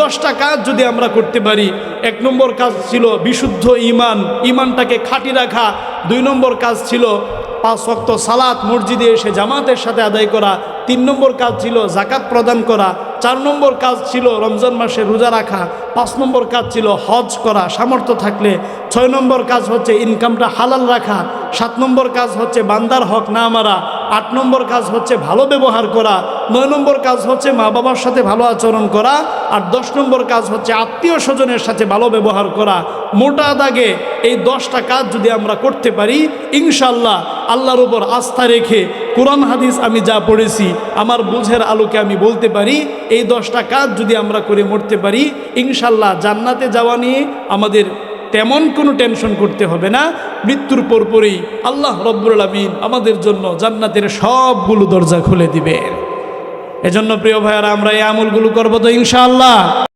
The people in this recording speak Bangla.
দশটা কাজ যদি আমরা করতে পারি, এক নম্বর কাজ ছিল বিশুদ্ধ ইমান ইমানটাকে খাঁটি রাখা। দুই নম্বর কাজ ছিল পাঁচ ওয়াক্ত সালাত, মসজিদে এসে জামাতের সাথে আদায় করা। তিন নম্বর কাজ ছিল জাকাত প্রদান করা। চার নম্বর কাজ ছিল রমজান মাসে রোজা রাখা। পাঁচ নম্বর কাজ ছিল হজ করা, সামর্থ্য থাকলে। ছয় নম্বর কাজ হচ্ছে ইনকামটা হালাল রাখা। সাত নম্বর কাজ হচ্ছে বান্দার হক না মারা। আট নম্বর কাজ হচ্ছে ভালো ব্যবহার করা, নয় নম্বর কাজ হচ্ছে মা বাবার সাথে ভালো আচরণ করা, আর দশ নম্বর কাজ হচ্ছে আত্মীয় স্বজনের সাথে ভালো ব্যবহার করা। মোটা দাগে এই দশটা কাজ যদি আমরা করতে পারি ইনশাল্লাহ আল্লাহর উপর আস্থা রেখে কোরআন হাদিস আমি যা পড়েছি, আমার বুঝের আলোকে আমি বলতে পারি, এই দশটা কাজ যদি আমরা করে মরতে পারি ইনশাল্লাহ জান্নাতে যাওয়া নিয়ে আমাদের তেমন কোনো টেনশন করতে হবে না। মৃত্যুর পরপরই আল্লাহ রব্বুল আমিন আমাদের জন্য জান্নাতের সবগুলো দরজা খুলে দিবে এজন্য প্রিয় ভাইয়ারা, আমরা এই আমলগুলো করব তো ইনশাআল্লাহ।